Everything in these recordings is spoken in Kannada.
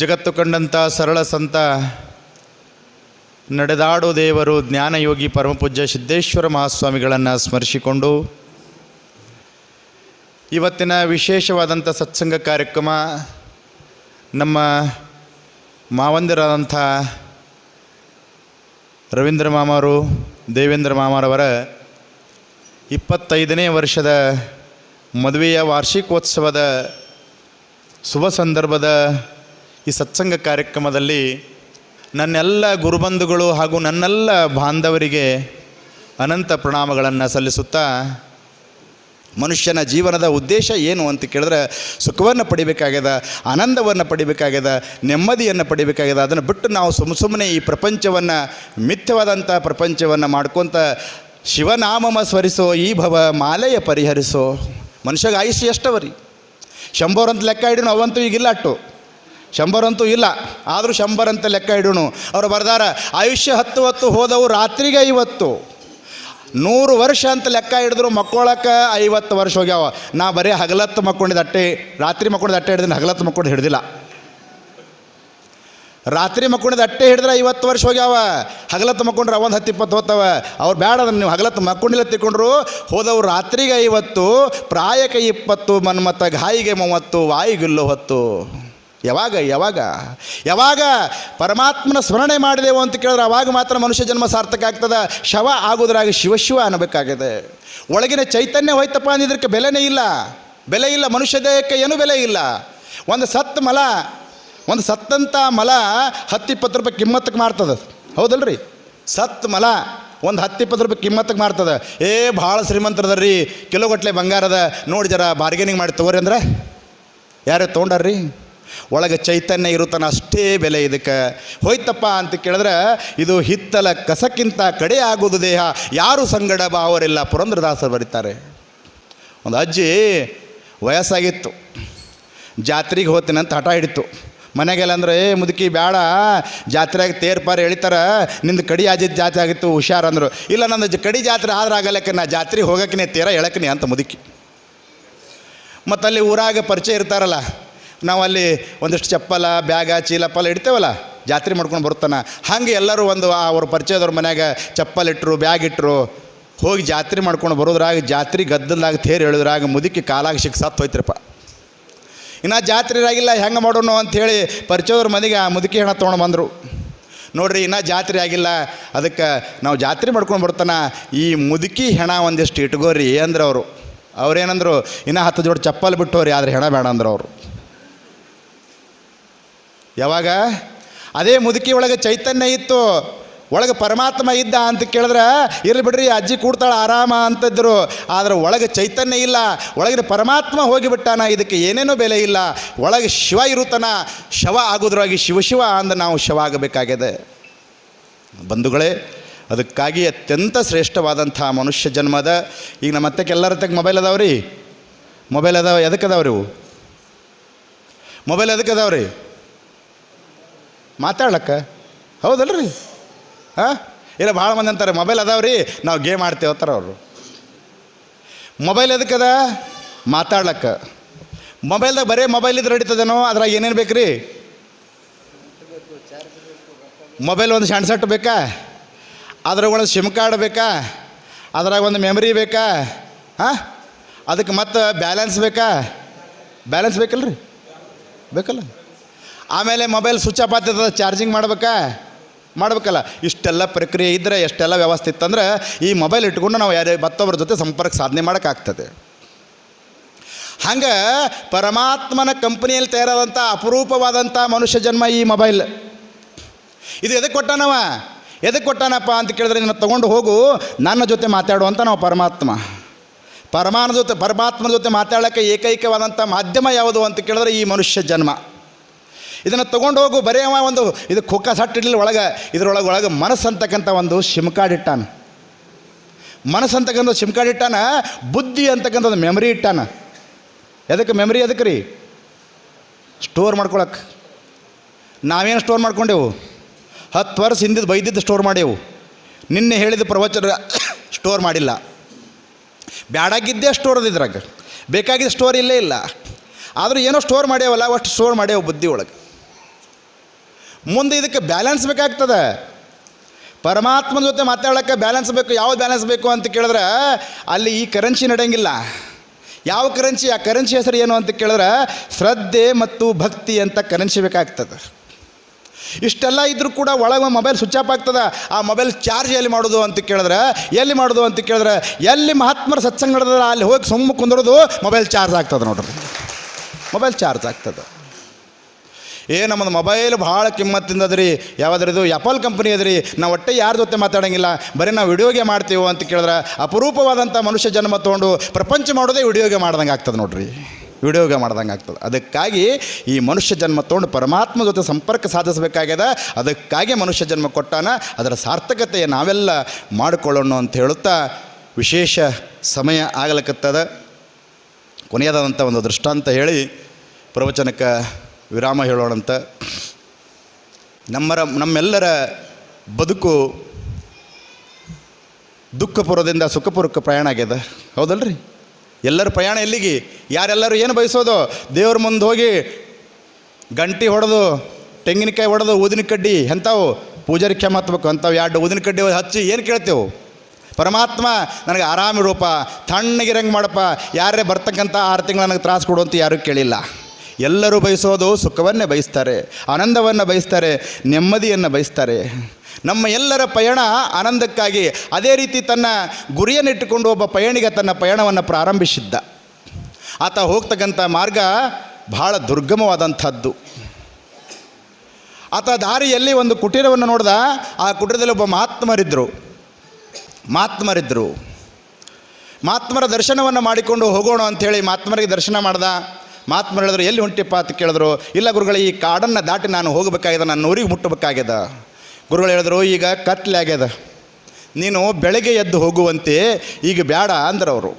ಜಗತ್ತು ಕಂಡಂಥ ಸರಳ ಸಂತ, ನಡೆದಾಡು ದೇವರು ಜ್ಞಾನಯೋಗಿ ಪರಮಪೂಜ್ಯ ಸಿದ್ದೇಶ್ವರ ಮಹಾಸ್ವಾಮಿಗಳನ್ನು ಸ್ಮರಿಸಿಕೊಂಡು, ಇವತ್ತಿನ ವಿಶೇಷವಾದಂಥ ಸತ್ಸಂಗ ಕಾರ್ಯಕ್ರಮ ನಮ್ಮ ಮಾವಂದಿರಾದಂಥ ರವೀಂದ್ರ ಮಾಮರು, ದೇವೇಂದ್ರ ಮಾಮರವರ ಇಪ್ಪತ್ತೈದನೇ ವರ್ಷದ ಮದುವೆಯ ವಾರ್ಷಿಕೋತ್ಸವದ ಶುಭ ಸಂದರ್ಭದ ಈ ಸತ್ಸಂಗ ಕಾರ್ಯಕ್ರಮದಲ್ಲಿ ನನ್ನೆಲ್ಲ ಗುರುಬಂಧುಗಳು ಹಾಗೂ ನನ್ನೆಲ್ಲ ಬಾಂಧವರಿಗೆ ಅನಂತ ಪ್ರಣಾಮಗಳನ್ನು ಸಲ್ಲಿಸುತ್ತಾ ಮನುಷ್ಯನ ಜೀವನದ ಉದ್ದೇಶ ಏನು ಅಂತ ಕೇಳಿದ್ರೆ ಸುಖವನ್ನು ಪಡಿಬೇಕಾಗ್ಯದ, ಆನಂದವನ್ನು ಪಡಿಬೇಕಾಗ್ಯದ, ನೆಮ್ಮದಿಯನ್ನು ಪಡಿಬೇಕಾಗ್ಯದ, ಅದನ್ನು ಬಿಟ್ಟು ನಾವು ಸುಮ್ಮ ಸುಮ್ಮನೆ ಈ ಪ್ರಪಂಚವನ್ನು ಮಿಥ್ಯವಾದಂಥ ಪ್ರಪಂಚವನ್ನು ಮಾಡ್ಕೊತ ಶಿವನಾಮಮ ಸ್ಮರಿಸೋ, ಈ ಭವ ಮಾಲೆಯ ಪರಿಹರಿಸೋ ಮನುಷ್ಯಗೆ ಆಯುಷ್ಯ ಎಷ್ಟವರಿ? ಶಂಭೋರಂತ ಲೆಕ್ಕ ಹಿಡಿನು ಅವಂತೂ ಈಗಿಲ್ಲ ಅಟ್ಟು. ಶಂಬರ್ ಅಂತೂ ಇಲ್ಲ. ಆದರೂ ಶಂಬರ್ ಅಂತ ಲೆಕ್ಕ ಇಡೋಣ. ಅವರು ಬರ್ದಾರ, ಆಯುಷ್ಯ ಹತ್ತು ಹೊತ್ತು ಹೋದವು ರಾತ್ರಿಗೆ ಐವತ್ತು. ನೂರು ವರ್ಷ ಅಂತ ಲೆಕ್ಕ ಹಿಡಿದ್ರು ಮಕ್ಕೊಳಕ್ಕೆ ಐವತ್ತು ವರ್ಷ ಹೋಗ್ಯಾವ. ನಾ ಬರೀ ಹಗಲತ್ತು ಮಕ್ಕೊಂಡಿದ್ದ ಅಟ್ಟೆ, ರಾತ್ರಿ ಮಕ್ಕೊಂಡಿದ್ದು ಅಟ್ಟೆ ಹಿಡಿದ್ರೆ ಹಗಲತ್ತು ಮಕ್ಕೊಂಡು ಹಿಡ್ದಿಲ್ಲ. ರಾತ್ರಿ ಮಕ್ಕೊಂಡಿದ್ದ ಅಟ್ಟೆ ಹಿಡಿದ್ರೆ ಐವತ್ತು ವರ್ಷ ಹೋಗ್ಯಾವ. ಹಗಲತ್ತು ಮಕ್ಕೊಂಡ್ರೆ ಒಂದು ಹತ್ತು ಇಪ್ಪತ್ತು ಹೋಗ್ತಾವ. ಅವ್ರು ಬೇಡ ಅದನ್ನು ನೀವು ಹಗಲತ್ತು ಮಕ್ಕೊಂಡಿಲ್ಲ ತಿಕ್ಕೊಂಡ್ರು ಹೋದವು ರಾತ್ರಿಗೆ ಐವತ್ತು, ಪ್ರಾಯಕ್ಕೆ ಇಪ್ಪತ್ತು ಮನ್ಮತ್ತ ಗಾಯಿಗೆ ಮೂವತ್ತು, ವಾಯಿಗಿಲ್ಲು ಹೊತ್ತು. ಯಾವಾಗ ಯಾವಾಗ? ಯಾವಾಗ ಪರಮಾತ್ಮನ ಸ್ಮರಣೆ ಮಾಡಿದೆವು ಅಂತ ಕೇಳಿದ್ರೆ ಅವಾಗ ಮಾತ್ರ ಮನುಷ್ಯ ಜನ್ಮ ಸಾರ್ಥಕ ಆಗ್ತದೆ. ಶವ ಆಗೋದ್ರಾಗ ಶಿವಶಿವ ಅನ್ನಬೇಕಾಗಿದೆ. ಒಳಗಿನ ಚೈತನ್ಯ ಹೋಯ್ತಪ್ಪ ಅಂದಿದ್ದಕ್ಕೆ ಬೆಲೆನೇ ಇಲ್ಲ. ಬೆಲೆ ಇಲ್ಲ ಮನುಷ್ಯ ದೇಹಕ್ಕೆ ಏನೂ ಬೆಲೆ ಇಲ್ಲ. ಒಂದು ಸತ್ ಮಲ, ಒಂದು ಸತ್ತಂಥ ಮಲ ಹತ್ತು ಇಪ್ಪತ್ತು ರೂಪಾಯಿ ಕಿಮ್ಮತ್ತಕ್ಕೆ ಮಾಡ್ತದೆ ಹೌದಲ್ರಿ? ಸತ್ ಮಲ ಒಂದು ಹತ್ತು ಇಪ್ಪತ್ತು ರೂಪಾಯಿ ಕಿಮ್ಮತ್ತಕ್ಕೆ ಮಾರ್ತದೆ. ಏ ಭಾಳ ಶ್ರೀಮಂತರದರ್ರಿ, ಕಿಲೋಗಟ್ಲೆ ಬಂಗಾರದ, ನೋಡಿ ಜರ ಬಾರ್ಗೇನಿಂಗ್ ಮಾಡಿ ತಗೋರಿ ಅಂದ್ರೆ? ಯಾರೇ ತೊಗೊಂಡಾರ್ರಿ? ಒಳಗೆ ಚೈತನ್ಯ ಇರುತ್ತಾನೆ ಅಷ್ಟೇ ಬೆಲೆ ಇದಕ್ಕೆ. ಹೋಯ್ತಪ್ಪ ಅಂತ ಕೇಳಿದ್ರೆ, ಇದು ಹಿತ್ತಲ ಕಸಕ್ಕಿಂತ ಕಡೆ ಆಗುವುದು ದೇಹ. ಯಾರು ಸಂಗಡ ಬಾವರಿಲ್ಲ ಪುರಂದ್ರದಾಸರು ಬರೀತಾರೆ. ಒಂದು ಅಜ್ಜಿ ವಯಸ್ಸಾಗಿತ್ತು. ಜಾತ್ರೆಗೆ ಹೋಗ್ತೀನಿ ಅಂತ ಹಠ ಹಿಡಿತು. ಮನೆಗೆಲ್ಲ ಅಂದ್ರೆ, ಏ, ಮುದುಕಿ ಬೇಡ ಜಾತ್ರೆಗೆ ತೇರ್ಪಾರು ಎಳಿತಾರೆ. ನಿಂದು ಕಡಿ ಆಜಿದ ಜಾತ್ರೆ ಆಗಿತ್ತು, ಹುಷಾರು ಅಂದರು. ಇಲ್ಲ, ನಂದು ಕಡಿ ಜಾತ್ರೆ ಆದ್ರೆ ಆಗಲ್ಲಕ್ಕೆ, ನಾ ಜಾತ್ರೆಗೆ ಹೋಗಕ್ಕೆ ತೇರ ಎಳಕ್ನಿ ಅಂತ ಮುದುಕಿ. ಮತ್ತಲ್ಲಿ ಊರಾಗ ಪರಿಚಯ ಇರ್ತಾರಲ್ಲ ನಾವು ಅಲ್ಲಿ ಒಂದಿಷ್ಟು ಚಪ್ಪಲ, ಬ್ಯಾಗ, ಚೀಲ ಇಡ್ತೇವಲ್ಲ? ಜಾತ್ರೆ ಮಾಡ್ಕೊಂಡು ಬರ್ತಾನೆ ಹಾಗೆ ಎಲ್ಲರೂ ಒಂದು ಅವ್ರ ಪರಿಚಯದವ್ರ ಮನ್ಯಾಗ ಚಪ್ಪಲ್ ಇಟ್ಟರು ಬ್ಯಾಗ್ ಇಟ್ಟರು ಹೋಗಿ ಜಾತ್ರೆ ಮಾಡ್ಕೊಂಡು ಬರೋದ್ರಾಗ ಜಾತ್ರೆ ಗದ್ದಲ್ದಾಗ ತೇರು ಹೇಳಿದ್ರಾಗ ಮುದುಕಿ ಕಾಲಾಗ ಸಿಕ್ಕ ಸತ್ತು ಹೋಯ್ತ್ರಪ್ಪ. ಇನ್ನು ಜಾತ್ರೆ ಆಗಿಲ್ಲ ಹೆಂಗೆ ಮಾಡೋಣ ಅಂಥೇಳಿ ಪರಿಚಯದವ್ರ ಮನೆಗೆ ಆ ಮುದುಕಿ ಹೆಣ ತೊಗೊಂಡು ಬಂದರು. ನೋಡ್ರಿ, ಇನ್ನೂ ಜಾತ್ರೆ ಆಗಿಲ್ಲ, ಅದಕ್ಕೆ ನಾವು ಜಾತ್ರೆ ಮಾಡ್ಕೊಂಡು ಬರ್ತಾನೆ ಈ ಮುದುಕಿ ಹೆಣ ಒಂದಿಷ್ಟು ಇಟ್ಕೋರಿ ಅಂದ್ರೆ ಅವರು ಅವ್ರೇನಂದ್ರು, ಇನ್ನೂ ಹತ್ತು ಜೋಡಿ ಚಪ್ಪಲ್ ಬಿಟ್ಟೋರಿ, ಆದರೆ ಹೆಣ ಬೇಡ ಅಂದ್ರು ಅವರು ಯಾವಾಗ? ಅದೇ ಮುದುಕಿ ಒಳಗೆ ಚೈತನ್ಯ ಇತ್ತು. ಒಳಗೆ ಪರಮಾತ್ಮ ಇದ್ದ ಅಂತ ಕೇಳಿದ್ರೆ, ಇರ್ಲಿ ಬಿಡ್ರಿ, ಅಜ್ಜಿ ಕೂಡ್ತಾಳೆ, ಆರಾಮ ಅಂತಿದ್ರು. ಆದರೆ ಒಳಗೆ ಚೈತನ್ಯ ಇಲ್ಲ. ಒಳಗಿನ ಪರಮಾತ್ಮ ಹೋಗಿಬಿಟ್ಟಾನ. ಇದಕ್ಕೆ ಏನೇನೂ ಬೆಲೆ ಇಲ್ಲ. ಒಳಗೆ ಶಿವ ಇರುತ್ತಾನ. ಶವ ಆಗೋದ್ರಾಗಿ ಶಿವಶಿವ ಅಂದ ನಾವು ಶವ ಆಗಬೇಕಾಗಿದೆ. ಬಂಧುಗಳೇ, ಅದಕ್ಕಾಗಿ ಅತ್ಯಂತ ಶ್ರೇಷ್ಠವಾದಂಥ ಮನುಷ್ಯ ಜನ್ಮದ. ಈಗ ನಮ್ಮ ಅತ್ತೆಗೆ ಎಲ್ಲರ ತಗ ಮೊಬೈಲ್ ಅದಾವ್ರಿ? ಮೊಬೈಲ್ ಅದಾವ ಎದಕ್ಕೆ ಅದಾವ್ರಿ ಮೊಬೈಲ್ ಎದಕ್ಕೆ ಅದಾವ್ರಿ? ಮಾತಾಡ್ಲಕ್ಕ? ಹೌದಲ್ರಿ? ಹಾಂ? ಇಲ್ಲ, ಭಾಳ ಮಂದಿ ಅಂತಾರೆ, ಮೊಬೈಲ್ ಅದಾವ್ರಿ, ನಾವು ಗೇಮ್ ಆಡ್ತೇವೆ ಅಂತಾರೆ ಅವರು. ಮೊಬೈಲ್ ಎದಕ್ಕದ ಮಾತಾಡ್ಲಕ್ಕ. ಮೊಬೈಲ್ದಾಗ ಬರೀ ಮೊಬೈಲ್ ಇದ್ರೆ ನಡೀತದೇನೋ, ಅದ್ರಾಗ ಏನೇನು ಬೇಕು ರೀ ಮೊಬೈಲ್ ಒಂದು ಸೆಟ್ ಬೇಕಾ? ಅದ್ರಾಗ ಒಂದು ಸಿಮ್ ಕಾರ್ಡ್ ಬೇಕಾ? ಅದ್ರಾಗ ಒಂದು ಮೆಮರಿ ಬೇಕಾ? ಹಾಂ? ಅದಕ್ಕೆ ಮತ್ತೆ ಬ್ಯಾಲೆನ್ಸ್ ಬೇಕಾ? ಬ್ಯಾಲೆನ್ಸ್ ಬೇಕಲ್ರಿ? ಬೇಕಲ್ಲ? ಆಮೇಲೆ ಮೊಬೈಲ್ ಸ್ವಿಚ್ ಆಫ್ ಆಗ್ತದ ಚಾರ್ಜಿಂಗ್ ಮಾಡ್ಬೇಕಾ? ಮಾಡ್ಬೇಕಲ್ಲ. ಇಷ್ಟೆಲ್ಲ ಪ್ರಕ್ರಿಯೆ ಇದ್ದರೆ ಎಷ್ಟೆಲ್ಲ ವ್ಯವಸ್ಥೆ ಇತ್ತಂದ್ರೆ, ಈ ಮೊಬೈಲ್ ಇಟ್ಕೊಂಡು ನಾವು ಯಾರೇ ಮತ್ತೊಬ್ಬರ ಜೊತೆ ಸಂಪರ್ಕ ಸಾಧನೆ ಮಾಡೋಕ್ಕಾಗ್ತದೆ. ಹಂಗೆ ಪರಮಾತ್ಮನ ಕಂಪನಿಯಲ್ಲಿ ತಯಾರಾದಂಥ ಅಪರೂಪವಾದಂಥ ಮನುಷ್ಯ ಜನ್ಮ ಈ ಮೊಬೈಲ್. ಇದು ಎದಕ್ಕೆ ಕೊಟ್ಟಾನವ ಎದಕ್ಕೆ ಕೊಟ್ಟಾನಪ್ಪ ಅಂತ ಕೇಳಿದ್ರೆ ನೀನು ತೊಗೊಂಡು ಹೋಗು, ನನ್ನ ಜೊತೆ ಮಾತಾಡುವಂಥ ನಾವು ಪರಮಾತ್ಮ. ಪರಮಾನ ಜೊತೆ, ಪರಮಾತ್ಮನ ಜೊತೆ ಮಾತಾಡೋಕ್ಕೆ ಏಕೈಕವಾದಂಥ ಮಾಧ್ಯಮ ಯಾವುದು ಅಂತ ಕೇಳಿದ್ರೆ ಈ ಮನುಷ್ಯ ಜನ್ಮ. ಇದನ್ನು ತೊಗೊಂಡು ಹೋಗು, ಬರೀ ಅವ ಒಂದು ಇದು ಖೋಖ ಸಟ್ ಇಡಲಿ ಒಳಗೆ, ಇದರೊಳಗೆ ಒಳಗೆ ಮನಸ್ಸು ಅಂತಕ್ಕಂಥ ಒಂದು ಸಿಮ್ ಕಾರ್ಡ್ ಇಟ್ಟಾನ. ಮನಸ್ಸು ಅಂತಕ್ಕಂಥ ಸಿಮ್ ಕಾರ್ಡ್ ಇಟ್ಟಾನ, ಬುದ್ಧಿ ಅಂತಕ್ಕಂಥದ್ದು ಮೆಮರಿ ಇಟ್ಟಾನ. ಎದಕ್ಕೆ ಮೆಮರಿ ಎದಕ್ಕೆ ರೀ? ಸ್ಟೋರ್ ಮಾಡ್ಕೊಳಕ್ಕೆ ನಾವೇನು ಸ್ಟೋರ್ ಮಾಡ್ಕೊಂಡೆವು? ಹತ್ತು ವರ್ಷ ಹಿಂದಿದ್ದು ಬೈದಿದ್ದು ಸ್ಟೋರ್ ಮಾಡೇವು. ನಿನ್ನೆ ಹೇಳಿದ ಪ್ರವಚನ ಸ್ಟೋರ್ ಮಾಡಿಲ್ಲ. ಬ್ಯಾಡಾಗಿದ್ದೇ ಸ್ಟೋರ್ ಅದ ಇದ್ರಾಗ. ಬೇಕಾಗಿದ್ದ ಸ್ಟೋರ್ ಇಲ್ಲೇ ಇಲ್ಲ. ಆದರೂ ಏನೋ ಸ್ಟೋರ್ ಮಾಡ್ಯಾವಲ್ಲ, ಅಷ್ಟು ಸ್ಟೋರ್ ಮಾಡ್ಯಾವ ಬುದ್ಧಿ ಒಳಗೆ. ಮುಂದೆ ಇದಕ್ಕೆ ಬ್ಯಾಲೆನ್ಸ್ ಬೇಕಾಗ್ತದೆ. ಪರಮಾತ್ಮನ ಜೊತೆ ಮಾತಾಡೋಕ್ಕೆ ಬ್ಯಾಲೆನ್ಸ್ ಬೇಕು ಯಾವ ಬ್ಯಾಲೆನ್ಸ್ ಬೇಕು ಅಂತ ಕೇಳಿದ್ರೆ ಅಲ್ಲಿ ಈ ಕರೆನ್ಸಿ ನಡೆಯಂಗಿಲ್ಲ. ಯಾವ ಕರೆನ್ಸಿ ಆ ಕರೆನ್ಸಿ ಹೆಸರು ಏನು ಅಂತ ಕೇಳಿದ್ರೆ ಶ್ರದ್ಧೆ ಮತ್ತು ಭಕ್ತಿ ಅಂತ ಕರೆನ್ಸಿ ಬೇಕಾಗ್ತದೆ. ಇಷ್ಟೆಲ್ಲ ಇದ್ರೂ ಕೂಡ ಒಳಗೆ ಮೊಬೈಲ್ ಸ್ವಿಚ್ ಆಫ್ ಆಗ್ತದೆ. ಆ ಮೊಬೈಲ್ ಚಾರ್ಜ್ ಎಲ್ಲಿ ಮಾಡೋದು ಅಂತ ಕೇಳಿದ್ರೆ, ಎಲ್ಲಿ ಮಾಡೋದು ಅಂತ ಕೇಳಿದ್ರೆ, ಎಲ್ಲಿ ಮಹಾತ್ಮರ ಸತ್ಸಂಗ ನಡೆದ್ರೆ ಅಲ್ಲಿ ಹೋಗಿ ಸುಮ್ಮ ಕುಂದಿರೋದು ಮೊಬೈಲ್ ಚಾರ್ಜ್ ಆಗ್ತದೆ ನೋಡ್ರಿ. ಮೊಬೈಲ್ ಚಾರ್ಜ್ ಆಗ್ತದೆ. ಏ, ನಮ್ಮದು ಮೊಬೈಲ್ ಭಾಳ ಕಿಮ್ಮತ್ತಿಂದದ್ರಿ. ಯಾವ್ದ್ರದು ಆ್ಯಪಲ್ ಕಂಪ್ನಿ ಅದ್ರಿ. ನಾವು ಒಟ್ಟೆ ಯಾರ ಜೊತೆ ಮಾತಾಡೋಂಗಿಲ್ಲ. ಬರೀ ನಾವು ವಿಡಿಯೋಗೆ ಮಾಡ್ತೀವೋ ಅಂತ ಕೇಳಿದ್ರೆ ಅಪರೂಪವಾದಂಥ ಮನುಷ್ಯ ಜನ್ಮ ತೊಗೊಂಡು ಪ್ರಪಂಚ ಮಾಡೋದೇ ವಿಡಿಯೋಗೆ ಮಾಡ್ದಂಗೆ ಆಗ್ತದೆ ನೋಡ್ರಿ. ವಿಡಿಯೋಗೆ ಮಾಡ್ದಂಗೆ ಆಗ್ತದೆ. ಅದಕ್ಕಾಗಿ ಈ ಮನುಷ್ಯ ಜನ್ಮ ತೊಗೊಂಡು ಪರಮಾತ್ಮ ಜೊತೆ ಸಂಪರ್ಕ ಸಾಧಿಸಬೇಕಾಗ್ಯದ. ಅದಕ್ಕಾಗಿ ಮನುಷ್ಯ ಜನ್ಮ ಕೊಟ್ಟಾನ. ಅದರ ಸಾರ್ಥಕತೆಯ ನಾವೆಲ್ಲ ಮಾಡಿಕೊಳ್ಳೋಣ ಅಂತ ಹೇಳುತ್ತಾ ವಿಶೇಷ ಸಮಯ ಆಗಲಕ್ಕತ್ತದ ಕೊನೆಯದಾದಂಥ ಒಂದು ದೃಷ್ಟಾಂತ ಹೇಳಿ ಪ್ರವಚನಕ್ಕೆ ವಿರಾಮ ಹೇಳೋಣಂತ. ನಮ್ಮರ, ನಮ್ಮೆಲ್ಲರ ಬದುಕು ದುಃಖಪುರದಿಂದ ಸುಖಪುರಕ್ಕೆ ಪ್ರಯಾಣ ಆಗ್ಯದ. ಹೌದಲ್ರಿ? ಎಲ್ಲರ ಪ್ರಯಾಣ ಎಲ್ಲಿಗೆ? ಯಾರೆಲ್ಲರೂ ಏನು ಬಯಸೋದು? ದೇವ್ರ ಮುಂದೆ ಹೋಗಿ ಗಂಟಿ ಹೊಡೆದು, ತೆಂಗಿನಕಾಯಿ ಹೊಡೆದು ಊದಿನ ಕಡ್ಡಿ ಎಂಥವು ಪೂಜಾರಿ ಕ್ಷಮ ಹತ್ಬೇಕು ಅಂಥವು. ಎರಡು ಊದಿನ ಕಡ್ಡಿ ಹಚ್ಚಿ ಏನು ಕೇಳ್ತೇವೆ? ಪರಮಾತ್ಮ ನನಗೆ ಆರಾಮ ರೂಪ, ತಣ್ಣಗಿರಂಗೆ ಮಾಡಪ್ಪ. ಯಾರೇ ಬರ್ತಕ್ಕಂಥ ಆರು ತಿಂಗಳು ನನಗೆ ತ್ರಾಸು ಕೊಡು ಅಂತ ಯಾರೂ ಕೇಳಿಲ್ಲ. ಎಲ್ಲರೂ ಬಯಸೋದು ಸುಖವನ್ನೇ ಬಯಸ್ತಾರೆ, ಆನಂದವನ್ನು ಬಯಸ್ತಾರೆ, ನೆಮ್ಮದಿಯನ್ನು ಬಯಸ್ತಾರೆ. ನಮ್ಮ ಎಲ್ಲರ ಪಯಣ ಆನಂದಕ್ಕಾಗಿ ಅದೇ ರೀತಿ ತನ್ನ ಗುರಿಯನ್ನಿಟ್ಟುಕೊಂಡು ಒಬ್ಬ ಪಯಣಿಗ ತನ್ನ ಪಯಣವನ್ನು ಪ್ರಾರಂಭಿಸಿದ್ದ. ಆತ ಹೋಗ್ತಕ್ಕಂಥ ಮಾರ್ಗ ಬಹಳ ದುರ್ಗಮವಾದಂಥದ್ದು. ಆತ ದಾರಿಯಲ್ಲಿ ಒಂದು ಕುಟೀರವನ್ನು ನೋಡ್ದ, ಆ ಕುಟೀರದಲ್ಲಿ ಒಬ್ಬ ಮಹಾತ್ಮರಿದ್ದರು ಮಹಾತ್ಮರಿದ್ದರು ಮಹಾತ್ಮರ ದರ್ಶನವನ್ನು ಮಾಡಿಕೊಂಡು ಹೋಗೋಣ ಅಂಥೇಳಿ ಮಹಾತ್ಮರಿಗೆ ದರ್ಶನ ಮಾಡ್ದ. ಮಹಾತ್ಮರು ಹೇಳಿದ್ರು, ಎಲ್ಲಿ ಹೊಂಟಿಪ್ಪ? ಅಂತ ಕೇಳಿದ್ರು, ಇಲ್ಲ ಗುರುಗಳ, ಈ ಕಾಡನ್ನು ದಾಟಿ ನಾನು ಹೋಗಬೇಕಾಗಿದೆ ನನ್ನ ಊರಿಗೆ ಮುಟ್ಟಬೇಕಾಗ್ಯದ ಗುರುಗಳು ಹೇಳಿದ್ರು, ಈಗ ಕತ್ಲೆ ಆಗ್ಯದ. ನೀನು ಬೆಳಗ್ಗೆ ಎದ್ದು ಹೋಗುವಂತೆ ಈಗ ಬೇಡ ಅಂದ್ರೆ ಅವರು.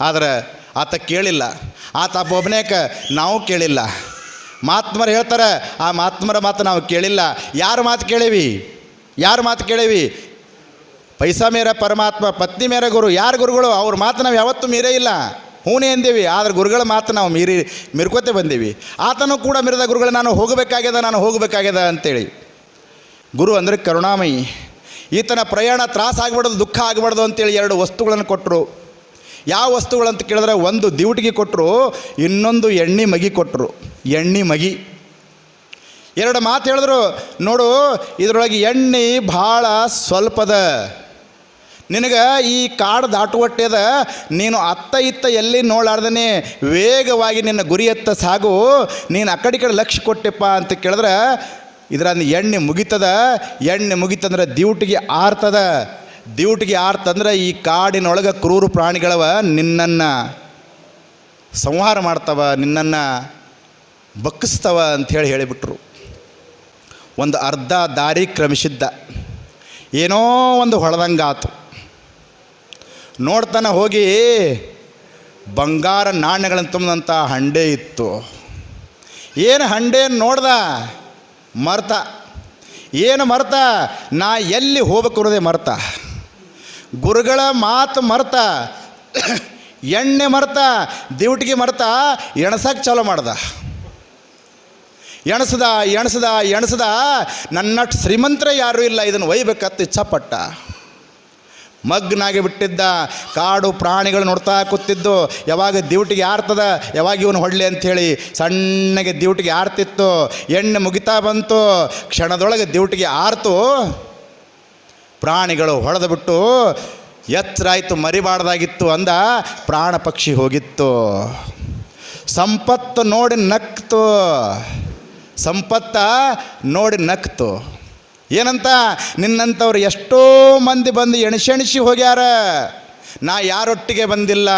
ಆದರೆ ಆತ ಕೇಳಿಲ್ಲ. ಆತ ಒಬ್ಬನೇಕ ನಾವು ಕೇಳಿಲ್ಲ. ಮಾತ್ಮರು ಹೇಳ್ತಾರೆ, ಆ ಮಾತ್ಮರ ಮಾತು ನಾವು ಕೇಳಿಲ್ಲ. ಯಾರ ಮಾತು ಕೇಳೀವಿ? ಯಾರ ಮಾತು ಕೇಳೀವಿ? ಪೈಸಾ ಮೇರ ಪರಮಾತ್ಮ, ಪತ್ನಿ ಮೇರ ಗುರು. ಯಾರು ಗುರುಗಳು? ಅವ್ರ ಮಾತು ನಾವು ಯಾವತ್ತೂ ಮೀರೇ ಇಲ್ಲ. ಹೂನೇ ಅಂದೇವಿ, ಆದ್ರೆ ಗುರುಗಳ ಮಾತು ನಾವು ಮೀರಿ ಮಿರ್ಕೋತೆ ಬಂದೀವಿ. ಆತನೂ ಕೂಡ ಮಿರಿದ ಗುರುಗಳು, ನಾನು ಹೋಗಬೇಕಾಗ್ಯದ ನಾನು ಹೋಗಬೇಕಾಗ್ಯದ ಅಂತೇಳಿ. ಗುರು ಅಂದರೆ ಕರುಣಾಮಯಿ. ಈತನ ಪ್ರಯಾಣ ತ್ರಾಸ ಆಗ್ಬಾರ್ದು, ದುಃಖ ಆಗಬಾರ್ದು ಅಂತೇಳಿ ಎರಡು ವಸ್ತುಗಳನ್ನು ಕೊಟ್ಟರು ಯಾವ ವಸ್ತುಗಳಂತ ಕೇಳಿದ್ರೆ, ಒಂದು ದಿವುಟಿಗೆ ಕೊಟ್ಟರು ಇನ್ನೊಂದು ಎಣ್ಣೆ ಮಗಿ ಕೊಟ್ಟರು ಎಣ್ಣೆ ಮಗಿ. ಎರಡು ಮಾತು ಹೇಳಿದ್ರು, ನೋಡು, ಇದರೊಳಗೆ ಎಣ್ಣೆ ಭಾಳ ಸ್ವಲ್ಪದ. ನಿನಗೆ ಈ ಕಾಡು ದಾಟುವಟ್ಟೆದ ನೀನು ಅತ್ತ ಇತ್ತ ಎಲ್ಲಿ ನೋಡಾರ್ದನೆ? ವೇಗವಾಗಿ ನಿನ್ನ ಗುರಿಯತ್ತ ಸಾಗು. ನೀನು ಆ ಕಡೆ ಕಡೆ ಲಕ್ಷ್ಯ ಕೊಟ್ಟೆಪ್ಪ ಅಂತ ಕೇಳಿದ್ರೆ ಇದರ ಎಣ್ಣೆ ಮುಗಿತದ. ಎಣ್ಣೆ ಮುಗಿತಂದ್ರೆ ದಿವುಟಿಗೆ ಆರ್ತದ. ದಿವುಟಿಗೆ ಆರ್ತಂದ್ರೆ ಈ ಕಾಡಿನೊಳಗೆ ಕ್ರೂರು ಪ್ರಾಣಿಗಳವ ನಿನ್ನನ್ನು ಸಂಹಾರ ಮಾಡ್ತವ, ನಿನ್ನನ್ನು ಬಕ್ಕಿಸ್ತವ ಅಂಥೇಳಿ ಹೇಳಿಬಿಟ್ರು. ಒಂದು ಅರ್ಧ ದಾರಿ ಕ್ರಮಿಸಿದ್ದ. ಏನೋ ಒಂದು ಹೊಡೆದಂಗಾತು ನೋಡ್ತಾನೆ ಹೋಗಿ ಬಂಗಾರ ನಾಣ್ಯಗಳನ್ನು ತುಂಬಿದಂಥ ಹಂಡೆ ಇತ್ತು. ಏನು ಹಂಡೆ ನೋಡ್ದ? ಮರ್ತ. ಏನು ಮರ್ತ? ನಾ ಎಲ್ಲಿ ಹೋಗ್ಬೇಕು ಅನ್ನೋದೇ ಮರ್ತ. ಗುರುಗಳ ಮಾತು ಮರ್ತ. ಎಣ್ಣೆ ಮರ್ತ. ದಿವಟಿಗೆ ಮರ್ತ. ಎಣಸಕ್ಕೆ ಚಾಲೋ ಮಾಡ್ದ. ಎಣಸದ ಎಣಸದ ಎಣಸದ. ನನ್ನಷ್ಟು ಶ್ರೀಮಂತರ ಯಾರೂ ಇಲ್ಲ. ಇದನ್ನು ಒಯ್ಬೇಕತ್ತು ಇಚ್ಛಪಟ್ಟ. ಮಗ್ನಾಗಿ ಬಿಟ್ಟಿದ್ದ. ಕಾಡು ಪ್ರಾಣಿಗಳು ನೋಡ್ತಾ ಕೂತಿದ್ದು. ಯಾವಾಗ ದಿವಟಿಗೆ ಆರ್ತದ? ಯಾವಾಗ ಇವನು ಹೊಡ್ಲಿ ಅಂಥೇಳಿ ಸಣ್ಣಗೆ ದಿವಟಿಗೆ ಆರ್ತಿತ್ತು. ಎಣ್ಣೆ ಮುಗಿತಾ ಬಂತು. ಕ್ಷಣದೊಳಗೆ ದಿವಟಿಗೆ ಆರ್ತು. ಪ್ರಾಣಿಗಳು ಹೊಡೆದು ಬಿಟ್ಟು ಎತ್ತರಾಯಿತು ಮರಿಬಾರ್ದಾಗಿತ್ತು ಅಂದ ಪ್ರಾಣ ಪಕ್ಷಿ ಹೋಗಿತ್ತು. ಸಂಪತ್ತು ನೋಡಿ ನಕ್ತು. ಸಂಪತ್ತ ನೋಡಿ ನಕ್ತು. ಏನಂತ? ನಿನ್ನಂಥವ್ರು ಎಷ್ಟೋ ಮಂದಿ ಬಂದು ಎಣಿಸೆಣಿಸಿ ಹೋಗ್ಯಾರ. ನಾ ಯಾರೊಟ್ಟಿಗೆ ಬಂದಿಲ್ಲ.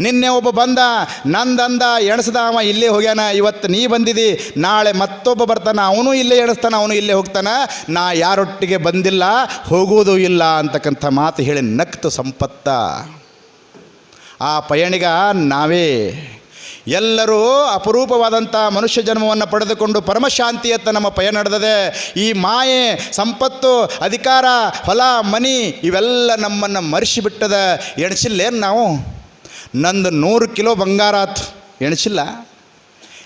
ನಿನ್ನೆ ಒಬ್ಬ ಬಂದ, ನಂದಂದ ಎಣಸ್ದ ಅವ ಇಲ್ಲೇ ಹೋಗ್ಯಾನ. ಇವತ್ತು ನೀ ಬಂದಿದಿ, ನಾಳೆ ಮತ್ತೊಬ್ಬ ಬರ್ತಾನ. ಅವನು ಇಲ್ಲೇ ಎಣಿಸ್ತಾನ, ಅವನು ಇಲ್ಲೇ ಹೋಗ್ತಾನ. ನಾ ಯಾರೊಟ್ಟಿಗೆ ಬಂದಿಲ್ಲ, ಹೋಗುವುದು ಇಲ್ಲ ಅಂತಕ್ಕಂಥ ಮಾತು ಹೇಳಿ ನಕ್ತು ಸಂಪತ್ತ. ಆ ಪಯಣಿಗ ನಾವೇ ಎಲ್ಲರೂ ಅಪರೂಪವಾದಂಥ ಮನುಷ್ಯ ಜನ್ಮವನ್ನು ಪಡೆದುಕೊಂಡು ಪರಮಶಾಂತಿಯತ್ತ ನಮ್ಮ ಪಯ ನಡೆದದೆ. ಈ ಮಾಯೆ, ಸಂಪತ್ತು, ಅಧಿಕಾರ, ಹೊಲ, ಮನಿ ಇವೆಲ್ಲ ನಮ್ಮನ್ನು ಮರೆಸಿಬಿಟ್ಟದ. ಎಣಿಸಿಲ್ಲೇನು ನಾವು? ನಂದು ನೂರು ಕಿಲೋ ಬಂಗಾರ ಆತು. ಎಣಿಸಿಲ್ಲ?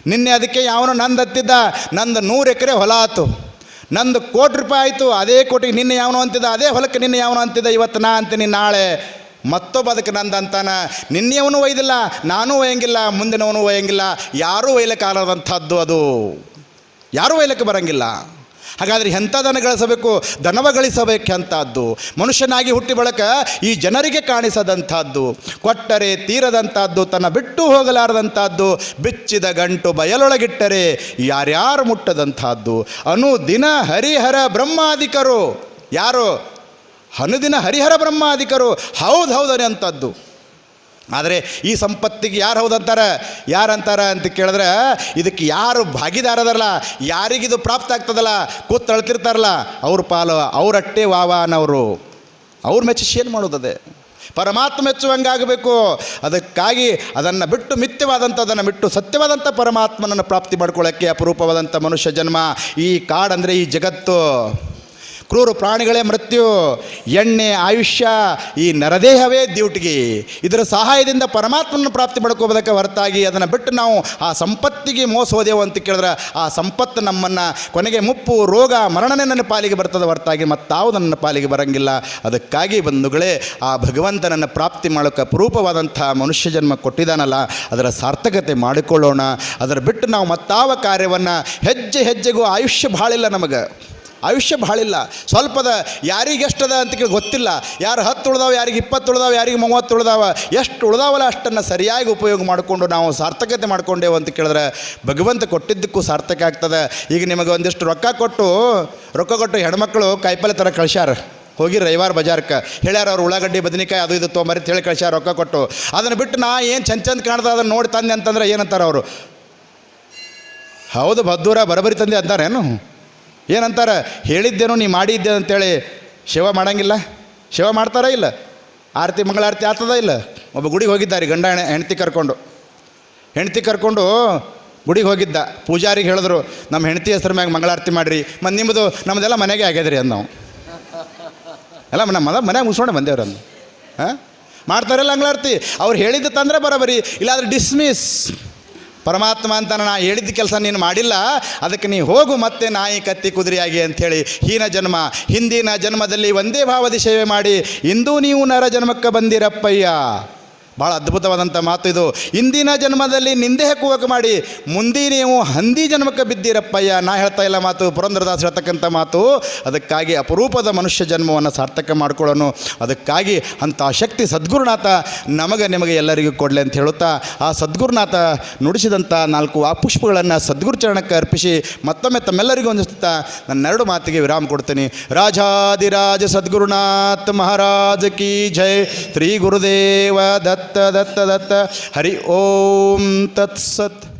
ನಿನ್ನೆ ಅದಕ್ಕೆ ಯಾವನು ನಂದು ಹತ್ತಿದ್ದ. ನಂದು ನೂರು ಎಕರೆ ಹೊಲ ಆತು. ನಂದು ಕೋಟಿ ರೂಪಾಯಿ ಆಯಿತು. ಅದೇ ಕೋಟಿಗೆ ನಿನ್ನೆ ಯಾವನು ಅಂತಿದ್ದ. ಅದೇ ಹೊಲಕ್ಕೆ ನಿನ್ನೆ ಯಾವನು ಅಂತಿದ್ದ. ಇವತ್ತು ನಾ ಅಂತೀನಿ ನಾಳೆ. ಮತ್ತೊಬ್ಬ ಅದಕ್ಕೆ ನಂದು ಅಂತಾನ ನಿನ್ನೆಯವನು ಒಯ್ದಿಲ್ಲ, ನಾನೂ ಒಯ್ಯಂಗಿಲ್ಲ, ಮುಂದಿನವನು ಒಯ್ಯಂಗಿಲ್ಲ, ಯಾರೂ ಒಯ್ಯಲಿಕ್ಕಾಗದಂಥದ್ದು ಅದು. ಯಾರೂ ಒಯ್ಯಲಿಕ್ಕೆ ಬರಂಗಿಲ್ಲ. ಹಾಗಾದರೆ ಎಂಥ ದನ ಗಳಿಸಬೇಕು? ದನವ ಗಳಿಸಬೇಕೆಂಥದ್ದು. ಮನುಷ್ಯನಾಗಿ ಹುಟ್ಟಿ ಬಳಕ ಈ ಜನರಿಗೆ ಕಾಣಿಸದಂಥದ್ದು. ಕೊಟ್ಟರೆ ತೀರದಂಥದ್ದು, ತನ್ನ ಬಿಟ್ಟು ಹೋಗಲಾರದಂಥದ್ದು, ಬಿಚ್ಚಿದ ಗಂಟು ಬಯಲೊಳಗಿಟ್ಟರೆ ಯಾರ್ಯಾರು ಮುಟ್ಟದಂಥದ್ದು. ಅನುದಿನ ಹರಿಹರ ಬ್ರಹ್ಮಾಧಿಕರು. ಯಾರು? ಅನುದಿನ ಹರಿಹರ ಬ್ರಹ್ಮಾಧಿಕರು ಹೌದು ಹೌದು ಅಂಥದ್ದು ಆದರೆ ಈ ಸಂಪತ್ತಿಗೆ ಯಾರು ಹೌದಂತಾರೆ ಯಾರಂತಾರ ಅಂತ ಕೇಳಿದ್ರೆ, ಇದಕ್ಕೆ ಯಾರು ಭಾಗಿದಾರದಲ್ಲ ಯಾರಿಗಿದು ಪ್ರಾಪ್ತ ಆಗ್ತದಲ್ಲ, ಕೂತ್ ಅಳ್ತಿರ್ತಾರಲ್ಲ ಅವ್ರ ಪಾಲು ಅವರಟ್ಟೆ ವಾವ ಅನ್ನೋರು. ಅವ್ರ ಮೆಚ್ಚಿಸಿ ಏನು ಮಾಡೋದದೆ ಪರಮಾತ್ಮ ಮೆಚ್ಚುವಂಗಾಗಬೇಕು. ಅದಕ್ಕಾಗಿ ಅದನ್ನು ಬಿಟ್ಟು ಮಿಥ್ಯವಾದಂಥದ್ದನ್ನು ಬಿಟ್ಟು ಸತ್ಯವಾದಂಥ ಪರಮಾತ್ಮನನ್ನು ಪ್ರಾಪ್ತಿ ಮಾಡ್ಕೊಳ್ಳೋಕ್ಕೆ ಅಪರೂಪವಾದಂಥ ಮನುಷ್ಯ ಜನ್ಮ. ಈ ಕಾಡಂದರೆ ಈ ಜಗತ್ತು. ಕ್ರೂರ ಪ್ರಾಣಿಗಳೇ ಮೃತ್ಯು, ಎಣ್ಣೆ, ಆಯುಷ್ಯ, ಈ ನರದೇಹವೇ ದ್ಯೂಟಿಗೆ. ಇದರ ಸಹಾಯದಿಂದ ಪರಮಾತ್ಮನ ಪ್ರಾಪ್ತಿ ಮಾಡ್ಕೋಬೋದಕ್ಕೆ ಹೊರತಾಗಿ ಅದನ್ನು ಬಿಟ್ಟು ನಾವು ಆ ಸಂಪತ್ತಿಗೆ ಮೋಸ ಅಂತ ಕೇಳಿದ್ರೆ ಆ ಸಂಪತ್ತು ನಮ್ಮನ್ನು ಕೊನೆಗೆ ಮುಪ್ಪು, ರೋಗ, ಮರಣನೇ ನನ್ನ ಪಾಲಿಗೆ ಬರ್ತದೆ ಹೊರತಾಗಿ ಮತ್ತಾವು ನನ್ನ ಪಾಲಿಗೆ ಬರಂಗಿಲ್ಲ. ಅದಕ್ಕಾಗಿ ಬಂಧುಗಳೇ, ಆ ಭಗವಂತನನ್ನು ಪ್ರಾಪ್ತಿ ಮಾಡೋಕ್ಕೆ ಅಪರೂಪವಾದಂಥ ಮನುಷ್ಯ ಜನ್ಮ ಕೊಟ್ಟಿದ್ದಾನಲ್ಲ, ಅದರ ಸಾರ್ಥಕತೆ ಮಾಡಿಕೊಳ್ಳೋಣ. ಅದರ ಬಿಟ್ಟು ನಾವು ಮತ್ತಾವ ಕಾರ್ಯವನ್ನು ಹೆಜ್ಜೆ ಹೆಜ್ಜೆಗೂ ಆಯುಷ್ಯ ಭಾಳಿಲ್ಲ ನಮಗೆ. ಆಯುಷ್ಯ ಭಾಳಿಲ್ಲ ಸ್ವಲ್ಪದ ಯಾರಿಗೆಷ್ಟದ ಅಂತ ಕೇಳಿ ಗೊತ್ತಿಲ್ಲ. ಯಾರು ಹತ್ತು ಉಳ್ದಾವ, ಯಾರಿಗೆ ಇಪ್ಪತ್ತು ಉಳ್ದಾವ, ಯಾರಿಗೆ ಮೂವತ್ತು ಉಳ್ದಾವ, ಎಷ್ಟು ಉಳ್ದಾವಲ್ಲ ಅಷ್ಟನ್ನು ಸರಿಯಾಗಿ ಉಪಯೋಗ ಮಾಡಿಕೊಂಡು ನಾವು ಸಾರ್ಥಕತೆ ಮಾಡ್ಕೊಂಡೇವು ಅಂತ ಕೇಳಿದ್ರೆ ಭಗವಂತ ಕೊಟ್ಟಿದ್ದಕ್ಕೂ ಸಾರ್ಥಕ ಆಗ್ತದೆ. ಈಗ ನಿಮಗೆ ಒಂದಿಷ್ಟು ರೊಕ್ಕ ಕೊಟ್ಟು ರೊಕ್ಕ ಕೊಟ್ಟು ಹೆಣ್ಮಕ್ಳು ಕಾಯಿಪಲ್ಲೆ ಥರ ಕಳ್ಸ್ಯಾರ. ಹೋಗಿ ರವಿವಾರ ಬಜಾರ್ಕ್ಕೆ ಹೇಳ್ಯಾರ ಅವ್ರು ಉಳ್ಳಾಗಡ್ಡಿ, ಬದನೆಕಾಯಿ, ಅದು ಇದು ತೊಂಬರಿ ಹೇಳಿ ಕಳ್ಸ್ಯಾರ ರೊಕ್ಕ ಕೊಟ್ಟು. ಅದನ್ನು ಬಿಟ್ಟು ನಾ ಏನು ಚಂದ ಚಂದ ಕಾಣ್ತದೆ ಅದನ್ನು ನೋಡಿ ತಂದೆ ಅಂತಂದ್ರೆ ಏನಂತಾರೆ ಅವರು? ಹೌದು ಬದ್ದೂರ ಬರಬರಿ ತಂದೆ ಅಂತಾರೇನು? ಏನಂತಾರೆ? ಹೇಳಿದ್ದೇನು, ನೀ ಮಾಡಿದ್ದೆ ಅಂತೇಳಿ ಶಿವ ಮಾಡಂಗಿಲ್ಲ. ಶಿವ ಮಾಡ್ತಾರ ಇಲ್ಲ? ಆರತಿ ಮಂಗಳಾರತಿ ಆಗ್ತದ ಇಲ್ಲ? ಒಬ್ಬ ಗುಡಿಗೆ ಹೋಗಿದ್ದಾರೆ ಗಂಡ ಹೆಂಡತಿ ಕರ್ಕೊಂಡು. ಹೆಂಡತಿ ಕರ್ಕೊಂಡು ಗುಡಿಗೆ ಹೋಗಿದ್ದ. ಪೂಜಾರಿಗೆ ಹೇಳಿದ್ರು, ನಮ್ಮ ಹೆಂಡತಿ ಹೆಸರು ಮ್ಯಾಗ ಮಂಗಳಾರತಿ ಮಾಡಿರಿ. ಮತ್ತು ನಿಮ್ಮದು ನಮ್ಮದೆಲ್ಲ ಮನೆಗೆ ಆಗ್ಯದ್ರಿ ಅಂದ ನಾವು. ಎಲ್ಲ ನಮ್ಮ ಮನ್ಯಾಗ ಮುಗಿಸ್ಕೊಂಡು ಬಂದೇವ್ರಿ ಅಂದ. ಹಾಂ? ಮಾಡ್ತಾರಲ್ಲ ಮಂಗಳಾರತಿ. ಅವ್ರು ಹೇಳಿದ್ದು ತಂದ್ರೆ ಬರೋಬರಿ, ಇಲ್ಲಾಂದ್ರೆ ಡಿಸ್ಮಿಸ್ ಪರಮಾತ್ಮ ಅಂತ ನಾ ಹೇಳಿದ ಕೆಲಸ ನೀನು ಮಾಡಿಲ್ಲ, ಅದಕ್ಕೆ ನೀ ಹೋಗು ಮತ್ತೆ ನಾಯಿ ಕತ್ತಿ ಕುದುರೆಯಾಗಿ ಅಂಥೇಳಿ. ಹೀನ ಜನ್ಮ, ಹಿಂದಿನ ಜನ್ಮದಲ್ಲಿ ಒಂದೇ ಭಾವದಿ ಸೇವೆ ಮಾಡಿ, ಇಂದು ನೀವು ನರ ಜನ್ಮಕ್ಕೆ ಬಂದಿರಪ್ಪಯ್ಯ. ಭಾಳ ಅದ್ಭುತವಾದಂಥ ಮಾತು ಇದು. ಇಂದಿನ ಜನ್ಮದಲ್ಲಿ ನಿಂದೆ ಹಾಕುವಾಗ ಮಾಡಿ, ಮುಂದೆ ನೀವು ಹಂದಿ ಜನ್ಮಕ್ಕೆ ಬಿದ್ದಿರಪ್ಪಯ್ಯ ನಾ ಹೇಳ್ತಾ ಇಲ್ಲ ಮಾತು, ಪುರಂದ್ರದಾಸ್ ಹೇಳ್ತಕ್ಕಂಥ ಮಾತು. ಅದಕ್ಕಾಗಿ ಅಪರೂಪದ ಮನುಷ್ಯ ಜನ್ಮವನ್ನು ಸಾರ್ಥಕ ಮಾಡ್ಕೊಳ್ಳೋನು. ಅದಕ್ಕಾಗಿ ಅಂಥ ಶಕ್ತಿ ಸದ್ಗುರುನಾಥ ನಮಗೆ ನಿಮಗೆ ಎಲ್ಲರಿಗೂ ಕೊಡಲಿ ಅಂತ ಹೇಳುತ್ತಾ, ಆ ಸದ್ಗುರುನಾಥ ನುಡಿಸಿದಂಥ ನಾಲ್ಕು ಆ ಪುಷ್ಪಗಳನ್ನು ಸದ್ಗುರು ಚರಣಕ್ಕೆ ಅರ್ಪಿಸಿ ಮತ್ತೊಮ್ಮೆ ತಮ್ಮೆಲ್ಲರಿಗೂ ಹೊಂದಿಸ್ತಾ ನನ್ನ ಎರಡು ಮಾತಿಗೆ ವಿರಾಮ ಕೊಡ್ತೀನಿ. ರಾಜಾದಿರಾಜ ಸದ್ಗುರುನಾಥ ಮಹಾರಾಜ ಕಿ ಜೈ. ಶ್ರೀ ಗುರುದೇವ ದತ್ತ ದತ್ತ ದತ್ತ ಹರಿ ಓಂ ತತ್ಸತ್